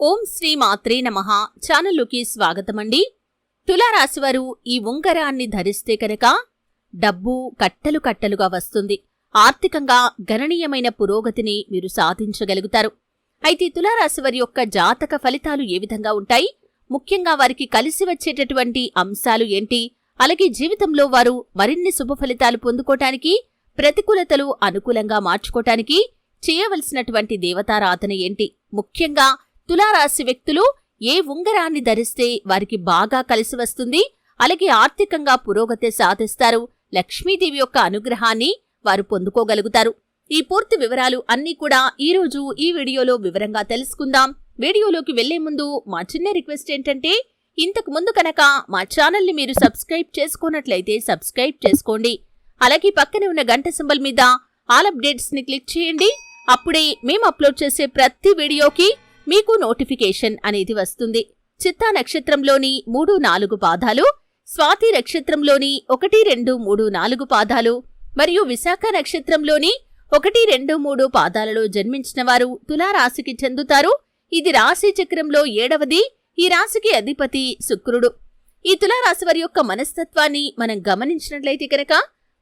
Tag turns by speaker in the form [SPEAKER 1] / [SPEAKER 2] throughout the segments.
[SPEAKER 1] ఓం శ్రీ మాత్రే నమ. ఛానల్లోకి స్వాగతమండి. తులారాశివారు ఈ ఉంగరాన్ని ధరిస్తే కనుక డబ్బు కట్టలు కట్టలుగా వస్తుంది. ఆర్థికంగా గణనీయమైన పురోగతిని మీరు సాధించగలుగుతారు. అయితే తులారాశివారి యొక్క జాతక ఫలితాలు ఏ విధంగా ఉంటాయి? ముఖ్యంగా వారికి కలిసి వచ్చేటటువంటి అంశాలు ఏంటి? అలాగే జీవితంలో వారు మరిన్ని శుభ ఫలితాలు పొందుకోటానికి ప్రతికూలతలు అనుకూలంగా మార్చుకోటానికి చేయవలసినటువంటి దేవతారాధన ఏంటి? ముఖ్యంగా తులారాశి వ్యక్తులు ఏ ఉంగరాన్ని ధరిస్తే వారికి బాగా కలిసి వస్తుంది? అలాగే ఆర్థికంగా పురోగతి సాధిస్తారు. లక్ష్మీదేవి యొక్క అనుగ్రహాన్ని వారు పొందుకోగలుగుతారు. ఈ పూర్తి వివరాలు అన్నీ కూడా ఈరోజు ఈ వీడియోలో వివరంగా తెలుసుకుందాం. వీడియోలోకి వెళ్ళే ముందు మా చిన్న రిక్వెస్ట్ ఏంటంటే ఇంతకు ముందు కనుక మా ఛానల్ని మీరు సబ్స్క్రైబ్ చేసుకున్నట్లయితే సబ్స్క్రైబ్ చేసుకోండి. అలాగే పక్కనే ఉన్న గంట సింబల్ మీద ఆల్ అప్డేట్స్ని క్లిక్ చేయండి. అప్పుడే మేము అప్లోడ్ చేసే ప్రతి వీడియోకి మీకు నోటిఫికేషన్ అనేది వస్తుంది. చిత్తా నక్షత్రంలోని మూడు నాలుగు పాదాలు స్వాతి నక్షత్రంలోని ఒకటి రెండు మూడు నాలుగు పాదాలు మరియు విశాఖ నక్షత్రంలోని ఒకటి రెండు మూడు పాదాలలో జన్మించిన వారు తులారాశికి చెందుతారు. ఇది రాశి చక్రంలో ఏడవది. ఈ రాశికి అధిపతి శుక్రుడు. ఈ తులారాశి వారి యొక్క మనస్తత్వాన్ని మనం గమనించినట్లయితే కనుక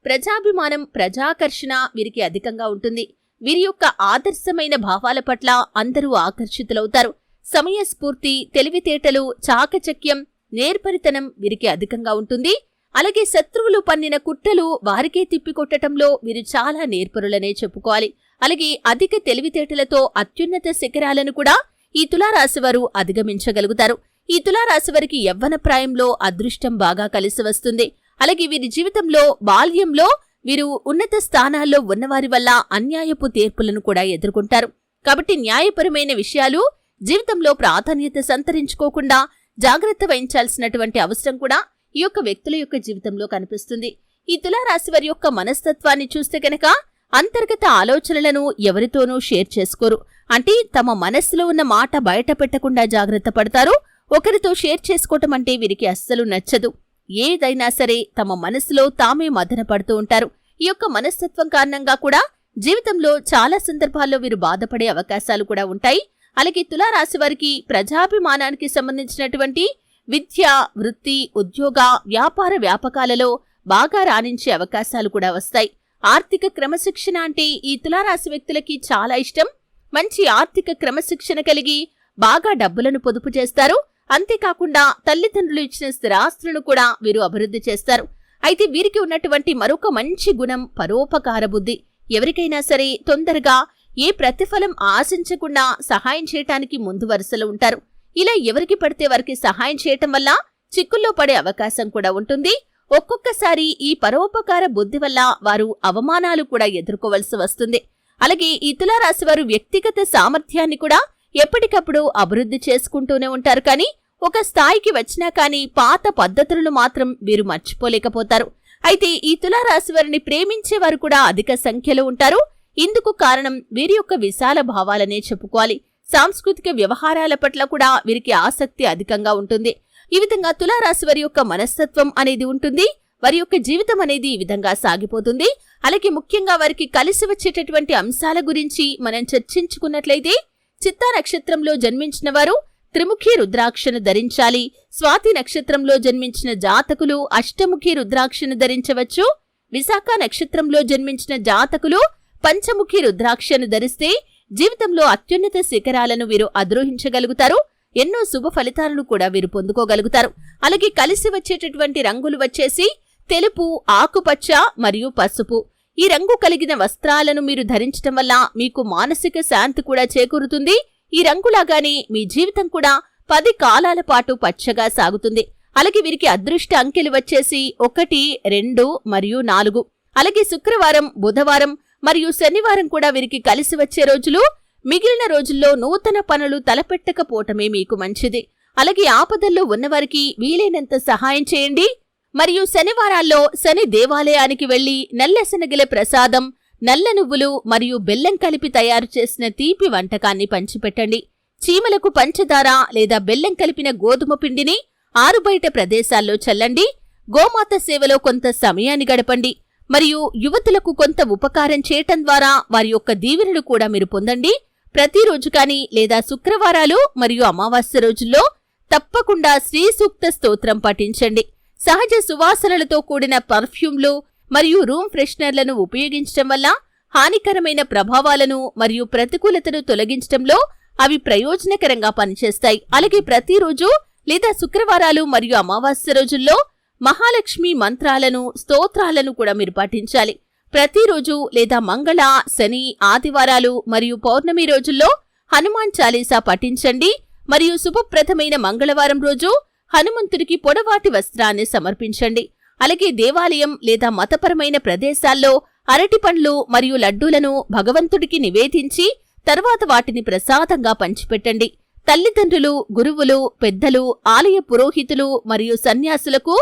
[SPEAKER 1] ప్రజాభిమానం ప్రజాకర్షణ వీరికి అధికంగా ఉంటుంది. వీరి యొక్క ఆదర్శమైన భావాల పట్ల అందరూ ఆకర్షితులవుతారు. సమయస్ఫూర్తి తెలివితేటలు చాకచక్యం నేర్పరితనం వీరికి అధికంగా ఉంటుంది. అలాగే శత్రువులు పన్నిన కుట్రలు వారికే తిప్పికొట్టటంలో వీరు చాలా నేర్పరులనే చెప్పుకోవాలి. అలాగే అధిక తెలివితేటలతో అత్యున్నత శిఖరాలను కూడా ఈ తులారాశి వారు అధిగమించగలుగుతారు. ఈ తులారాశి వారికి యవ్వన ప్రాయంలో అదృష్టం బాగా కలిసి వస్తుంది. అలాగే వీరి జీవితంలో బాల్యంలో వీరు ఉన్నత స్థానాల్లో ఉన్నవారి వల్ల అన్యాయపు తీర్పులను కూడా ఎదుర్కొంటారు. కాబట్టి న్యాయపరమైన విషయాలు జీవితంలో ప్రాధాన్యత సంతరించుకోకుండా జాగ్రత్త వహించాల్సినటువంటి అవసరం కూడా ఈ యొక్క వ్యక్తుల యొక్క జీవితంలో కనిపిస్తుంది. ఈ తులారాశి వారి యొక్క మనస్తత్వాన్ని చూస్తే కనుక అంతర్గత ఆలోచనలను ఎవరితోనూ షేర్ చేసుకోరు. అంటే తమ మనస్సులో ఉన్న మాట బయట పెట్టకుండా జాగ్రత్త పడతారు. ఒకరితో షేర్ చేసుకోవటం అంటే వీరికి అస్సలు నచ్చదు. ఏదైనా సరే తమ మనసులో తామే మదనపడుతూ ఉంటారు. ఈ యొక్క మనస్తత్వం కారణంగా కూడా జీవితంలో చాలా సందర్భాల్లో వీరు బాధపడే అవకాశాలు కూడా ఉంటాయి. అలాగే తులారాశి వారికి ప్రజాభిమానానికి సంబంధించినటువంటి విద్య వృత్తి ఉద్యోగ వ్యాపార వ్యాపకాలలో బాగా రాణించే అవకాశాలు కూడా వస్తాయి. ఆర్థిక క్రమశిక్షణ అంటే ఈ తులారాశి వ్యక్తులకి చాలా ఇష్టం. మంచి ఆర్థిక క్రమశిక్షణ కలిగి బాగా డబ్బులను పొదుపు చేస్తారు. అంతేకాకుండా తల్లిదండ్రులు ఇచ్చిన స్థిరాస్తులను కూడా వీరు అభివృద్ధి చేస్తారు. అయితే వీరికి ఉన్నటువంటి మరొక మంచి గుణం పరోపకార బుద్ధి. ఎవరికైనా సరే తొందరగా ఏ ప్రతిఫలం ఆశించకుండా సహాయం చేయటానికి ముందు వరుసలో ఉంటారు. ఇలా ఎవరికి పడితే వారికి సహాయం చేయటం వల్ల చిక్కుల్లో పడే అవకాశం కూడా ఉంటుంది. ఒక్కొక్కసారి ఈ పరోపకార బుద్ధి వల్ల వారు అవమానాలు కూడా ఎదుర్కోవలసి వస్తుంది. అలాగే ఈ తులారాశి వారు వ్యక్తిగత సామర్థ్యాన్ని కూడా ఎప్పటికప్పుడు అభివృద్ధి చేసుకుంటూనే ఉంటారు కానీ ఒక స్థాయికి వచ్చినా కానీ పాత పద్ధతులను మాత్రం వీరు మర్చిపోలేకపోతారు. అయితే ఈ తులారాశి వారిని ప్రేమించే వారు కూడా అధిక సంఖ్యలో ఉంటారు. ఇందుకు కారణం వీరి యొక్క విశాల భావాలనే చెప్పుకోవాలి. సాంస్కృతిక వ్యవహారాల పట్ల కూడా వీరికి ఆసక్తి అధికంగా ఉంటుంది. ఈ విధంగా తులారాశి వారి యొక్క మనస్తత్వం అనేది ఉంటుంది. వారి యొక్క జీవితం అనేది ఈ విధంగా సాగిపోతుంది. అలాగే ముఖ్యంగా వారికి కలిసి వచ్చేటటువంటి అంశాల గురించి మనం చర్చించుకున్నట్లయితే చిత్తా నక్షత్రంలో జన్మించిన వారు త్రిముఖి రుద్రాక్షను ధరించాలి. స్వాతి నక్షత్రంలో జన్మించిన జాతకులు అష్టముఖి రుద్రాక్షను ధరించవచ్చు. విశాఖ నక్షత్రంలో జన్మించిన జాతకులు పంచముఖి రుద్రాక్షను ధరిస్తే జీవితంలో అత్యున్నత శిఖరాలను వీరు అధిరోహించగలుగుతారు. ఎన్నో శుభ ఫలితాలను కూడా వీరు పొందుకోగలుగుతారు. అలాగే కలిసి వచ్చేటటువంటి రంగులు వచ్చేసి తెలుపు ఆకుపచ్చ మరియు పసుపు. ఈ రంగు కలిగిన వస్త్రాలను మీరు ధరించటం వల్ల మీకు మానసిక శాంతి కూడా చేకూరుతుంది. ఈ రంగులాగానే మీ జీవితం కూడా పది కాలాల పాటు పచ్చగా సాగుతుంది. అలాగే వీరికి అదృష్ట అంకెలు వచ్చేసి ఒకటి రెండు మరియు నాలుగు. అలాగే శుక్రవారం బుధవారం మరియు శనివారం కూడా వీరికి కలిసి వచ్చే రోజులు. మిగిలిన రోజుల్లో నూతన పనులు తలపెట్టకపోవటమే మీకు మంచిది. అలాగే ఆపదల్లో ఉన్నవారికి వీలైనంత సహాయం చేయండి. మరియు శనివారాల్లో శని దేవాలయానికి వెళ్ళి నల్లెసనగిలె ప్రసాదం నల్ల నువ్వులు మరియు బెల్లం కలిపి తయారు చేసిన తీపి వంటకాన్ని పంచిపెట్టండి. చీమలకు పంచదార లేదా బెల్లం కలిపిన గోధుమ పిండిని ఆరుబయట ప్రదేశాల్లో చల్లండి. గోమాత సేవలో కొంత సమయాన్ని గడపండి. మరియు యువతులకు కొంత ఉపకారం చేయటం ద్వారా వారి యొక్క దీవెనలు కూడా మీరు పొందండి. ప్రతిరోజు కానీ లేదా శుక్రవారాలు మరియు అమావాస్య రోజుల్లో తప్పకుండా శ్రీ సూక్త స్తోత్రం పఠించండి. సహజ సువాసనలతో కూడిన పర్ఫ్యూమ్లు మరియు రూమ్ ఫ్రెషనర్లను ఉపయోగించడం వల్ల హానికరమైన ప్రభావాలను మరియు ప్రతికూలతను తొలగించడంలో అవి ప్రయోజనకరంగా పనిచేస్తాయి. అలాగే ప్రతిరోజు లేదా శుక్రవారాలు మరియు అమావాస్య రోజుల్లో మహాలక్ష్మి మంత్రాలను స్తోత్రాలను కూడా మీరు పాటించాలి ప్రతిరోజు లేదా మంగళ శని ఆదివారాలు మరియు పౌర్ణమి రోజుల్లో హనుమాన్ చాలీసా పఠించండి. మరియు శుభప్రదమైన మంగళవారం రోజు హనుమంతుడికి పొడవాటి వస్త్రాన్ని సమర్పించండి. అలాగే దేవాలయం లేదా మతపరమైన ప్రదేశాల్లో అరటి పండ్లు మరియు లడ్డూలను భగవంతుడికి నివేదించి తర్వాత వాటిని ప్రసాదంగా పంచిపెట్టండి. తల్లిదండ్రులు గురువులు పెద్దలు ఆలయ పురోహితులు మరియు సన్యాసులకు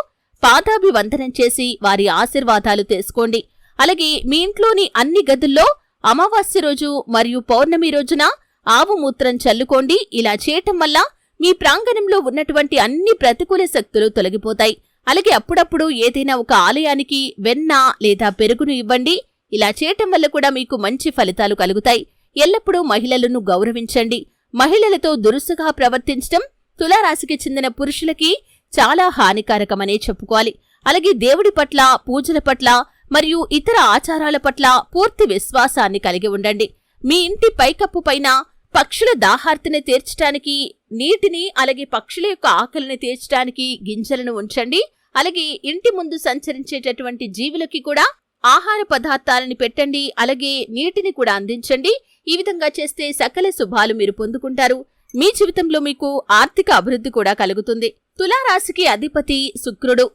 [SPEAKER 1] పాదాభివందనం చేసి వారి ఆశీర్వాదాలు తీసుకోండి అలాగే మీ ఇంట్లోని అన్ని గదుల్లో అమావాస్య రోజు మరియు పౌర్ణమి రోజున ఆవు మూత్రం చల్లుకోండి. ఇలా చేయటం వల్ల మీ ప్రాంగణంలో ఉన్నటువంటి అన్ని ప్రతికూల శక్తులు తొలగిపోతాయి. అలాగే అప్పుడప్పుడు ఏదైనా ఒక ఆలయానికి వెన్న లేదా పెరుగును ఇవ్వండి. ఇలా చేయటం వల్ల కూడా మీకు మంచి ఫలితాలు కలుగుతాయి. ఎల్లప్పుడూ మహిళలను గౌరవించండి. మహిళలతో దురుసుగా ప్రవర్తించడం తులారాశికి చెందిన పురుషులకి చాలా హానికారకమనే చెప్పుకోవాలి. అలాగే దేవుడి పట్ల పూజల పట్ల మరియు ఇతర ఆచారాల పట్ల పూర్తి విశ్వాసాన్ని కలిగి ఉండండి. మీ ఇంటి పైకప్పు పైన పక్షుల దాహార్తిని తీర్చడానికి నీటిని అలాగే పక్షుల యొక్క ఆకలిని తీర్చడానికి గింజలను ఉంచండి. అలాగే ఇంటి ముందు సంచరించేటటువంటి జీవులకి కూడా ఆహార పదార్థాలని పెట్టండి. అలాగే నీటిని కూడా అందించండి. ఈ విధంగా చేస్తే సకల శుభాలు మీరు పొందుకుంటారు. మీ జీవితంలో మీకు ఆర్థిక అభివృద్ధి కూడా కలుగుతుంది. తులారాశికి అధిపతి శుక్రుడు.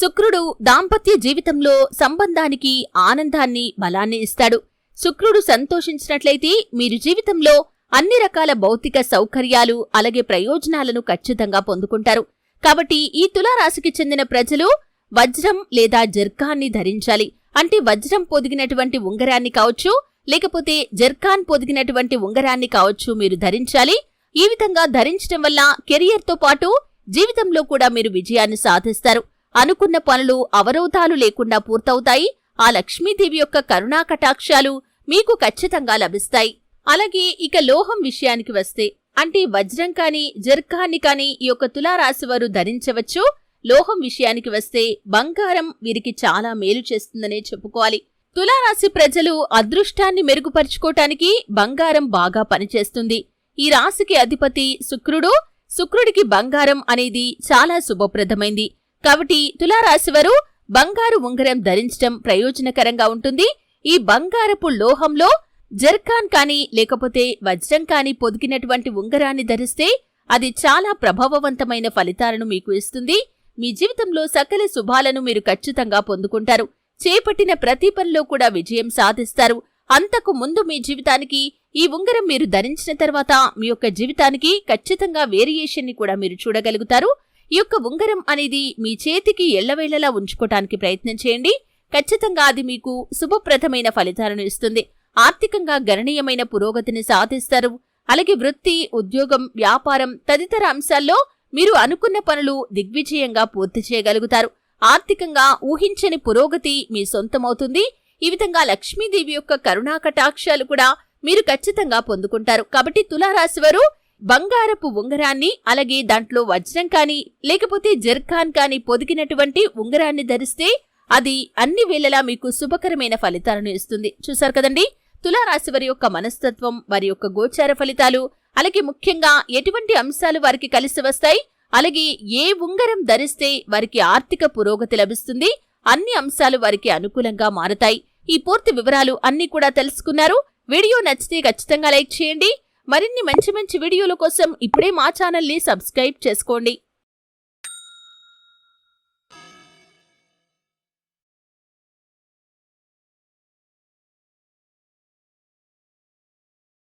[SPEAKER 1] శుక్రుడు దాంపత్య జీవితంలో సంబంధానికి ఆనందాన్ని బలాన్ని ఇస్తాడు. శుక్రుడు సంతోషించినట్లయితే మీరు జీవితంలో అన్ని రకాల భౌతిక సౌకర్యాలు అలాగే ప్రయోజనాలను ఖచ్చితంగా పొందుకుంటారు. కాబట్టి ఈ తులారాశికి చెందిన ప్రజలు వజ్రం లేదా జర్కాన్ని ధరించాలి. అంటే వజ్రం పొదిగినటువంటి ఉంగరాన్ని కావచ్చు లేకపోతే జర్కాన్ పొదిగినటువంటి ఉంగరాన్ని కావచ్చు మీరు ధరించాలి. ఈ విధంగా ధరించడం వల్ల కెరియర్తో పాటు జీవితంలో కూడా మీరు విజయాన్ని సాధిస్తారు. అనుకున్న పనులు అవరోధాలు లేకుండా పూర్తవుతాయి. ఆ లక్ష్మీదేవి యొక్క కరుణా కటాక్షాలు మీకు ఖచ్చితంగా లభిస్తాయి. అలాగే ఇక లోహం విషయానికి వస్తే అంటే వజ్రం కాని జర్కాన్ని కాని ఈ యొక్క తులారాశి వారు ధరించవచ్చు. లోహం విషయానికి వస్తే బంగారం వీరికి చాలా మేలు చేస్తుందనే చెప్పుకోవాలి. తులారాశి ప్రజలు అదృష్టాన్ని మెరుగుపరుచుకోటానికి బంగారం బాగా పనిచేస్తుంది. ఈ రాశికి అధిపతి శుక్రుడు. శుక్రుడికి బంగారం అనేది చాలా శుభప్రదమైంది. కాబట్టి తులారాశివారు బంగారు ఉంగరం ధరించడం ప్రయోజనకరంగా ఉంటుంది. ఈ బంగారపు లోహంలో జర్కాన్ కానీ లేకపోతే వజ్రం కానీ పొదికినటువంటి ఉంగరాన్ని ధరిస్తే అది చాలా ప్రభావవంతమైన ఫలితాలను మీకు ఇస్తుంది. మీ జీవితంలో సకల శుభాలను మీరు ఖచ్చితంగా పొందుకుంటారు. చేపట్టిన ప్రతి పనిలో కూడా విజయం సాధిస్తారు. అంతకు ముందు మీ జీవితానికి ఈ ఉంగరం మీరు ధరించిన తర్వాత మీ యొక్క జీవితానికి ఖచ్చితంగా వేరియేషన్ని కూడా మీరు చూడగలుగుతారు. ఈ యొక్క ఉంగరం అనేది మీ చేతికి ఎల్లవేళలా ఉంచుకోటానికి ప్రయత్నం చేయండి. ఖచ్చితంగా అది మీకు శుభప్రదమైన ఫలితాలను ఇస్తుంది. ఆర్థికంగా గణనీయమైన పురోగతిని సాధిస్తారు. అలాగే వృత్తి ఉద్యోగం వ్యాపారం తదితర అంశాల్లో మీరు అనుకున్న పనులు దిగ్విజయంగా పూర్తి చేయగలుగుతారు. ఆర్థికంగా ఊహించని పురోగతి మీ సొంతమవుతుంది. ఈ విధంగా లక్ష్మీదేవి యొక్క కరుణా కటాక్షాలు కూడా మీరు ఖచ్చితంగా పొందుకుంటారు. కాబట్టి తులారాశివారు బంగారపు ఉంగరాన్ని అలాగే దాంట్లో వజ్రం కాని లేకపోతే జర్ఖాన్ కాని పొదిగినటువంటి ఉంగరాన్ని ధరిస్తే అది అన్ని వేళలా మీకు శుభకరమైన ఫలితాలను ఇస్తుంది. చూశారు కదండి? తులారాశి వారి యొక్క మనస్తత్వం వారి యొక్క గోచార ఫలితాలు అలాగే ముఖ్యంగా ఎటువంటి అంశాలు వారికి కలిసి వస్తాయి అలాగే ఏ ఉంగరం ధరిస్తే వారికి ఆర్థిక పురోగతి లభిస్తుంది అన్ని అంశాలు వారికి అనుకూలంగా మారతాయి. ఈ పూర్తి వివరాలు అన్ని కూడా తెలుసుకున్నారు. వీడియో నచ్చితే ఖచ్చితంగా లైక్ చేయండి. మరిన్ని మంచి మంచి వీడియోల కోసం ఇప్పుడే మా ఛానల్ని సబ్స్క్రైబ్ చేసుకోండి.